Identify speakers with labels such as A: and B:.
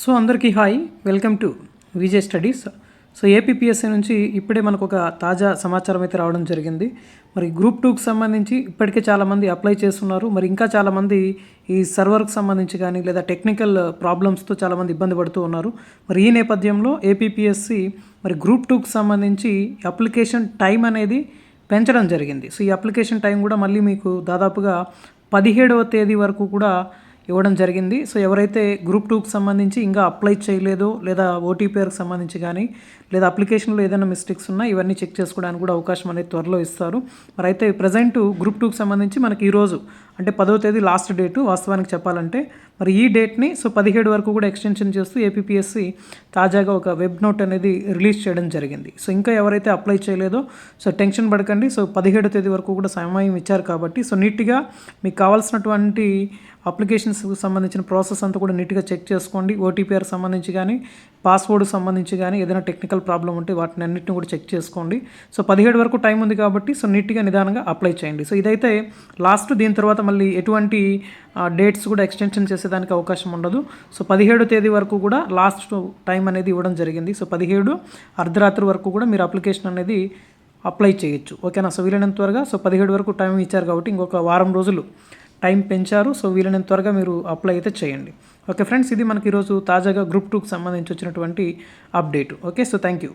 A: So అందరికీ hi. Welcome to Vijay studies. So APPSC నుంచి ఇప్పుడే మనకు ఒక తాజా సమాచారం అయితే రావడం జరిగింది. మరి గ్రూప్ టూకి సంబంధించి ఇప్పటికే చాలామంది అప్లై చేస్తున్నారు. మరి ఇంకా చాలామంది ఈ సర్వర్కి సంబంధించి కానీ లేదా టెక్నికల్ ప్రాబ్లమ్స్తో చాలామంది ఇబ్బంది పడుతూ ఉన్నారు. మరి ఈ నేపథ్యంలో ఏపీపీఎస్సీ మరి గ్రూప్ టూకి సంబంధించి అప్లికేషన్ టైం అనేది పెంచడం జరిగింది. సో ఈ అప్లికేషన్ టైం కూడా మళ్ళీ మీకు దాదాపుగా పదిహేడవ తేదీ వరకు కూడా ఇవ్వడం జరిగింది. సో ఎవరైతే గ్రూప్ టూకి సంబంధించి ఇంకా అప్లై చేయలేదో లేదా ఓటీపీఆర్కి సంబంధించి కానీ లేదా అప్లికేషన్లో ఏదైనా మిస్టేక్స్ ఉన్నా ఇవన్నీ చెక్ చేసుకోవడానికి కూడా అవకాశం అనేది త్వరలో ఇస్తారు. మరి అయితే ప్రజెంట్ గ్రూప్ టూకి సంబంధించి మనకి ఈరోజు అంటే పదో తేదీ లాస్ట్ డేటు వాస్తవానికి చెప్పాలంటే మరి ఈ డేట్ని సో పదిహేడు వరకు కూడా ఎక్స్టెన్షన్ చేస్తూ ఏపీఎస్సి తాజాగా ఒక వెబ్ నోట్ అనేది రిలీజ్ చేయడం జరిగింది. సో ఇంకా ఎవరైతే అప్లై చేయలేదో సో టెన్షన్ పడకండి. సో పదిహేడు తేదీ వరకు కూడా సమయం ఇచ్చారు కాబట్టి సో నీట్గా మీకు కావాల్సినటువంటి అప్లికేషన్స్కి సంబంధించిన ప్రాసెస్ అంతా కూడా నీట్గా చెక్ చేసుకోండి. ఓటీపీఆర్ సంబంధించి కానీ పాస్వర్డ్ సంబంధించి కానీ ఏదైనా టెక్నికల్ ప్రాబ్లం ఉంటే వాటిని అన్నింటిని కూడా చెక్ చేసుకోండి. సో పదిహేడు వరకు టైం ఉంది కాబట్టి సో నీట్గా నిదానంగా అప్లై చేయండి. సో ఇదైతే లాస్ట్ దీని తర్వాత మళ్ళీ ఎటువంటి డేట్స్ కూడా ఎక్స్టెన్షన్ చేసే చేసేదానికి అవకాశం ఉండదు. సో పదిహేడు తేదీ వరకు కూడా లాస్ట్ టైం అనేది ఇవ్వడం జరిగింది. సో పదిహేడు అర్ధరాత్రి వరకు కూడా మీరు అప్లికేషన్ అనేది అప్లై చేయొచ్చు. ఓకేనా సో వీలైనంత త్వరగా సో పదిహేడు వరకు టైం ఇచ్చారు కాబట్టి ఇంకొక వారం రోజులు టైం పెంచారు. సో వీలైనంత త్వరగా మీరు అప్లై అయితే చేయండి. ఓకే ఫ్రెండ్స్ ఇది మనకి ఈరోజు తాజాగా గ్రూప్ టూకి సంబంధించి వచ్చినటువంటి update okay so thank you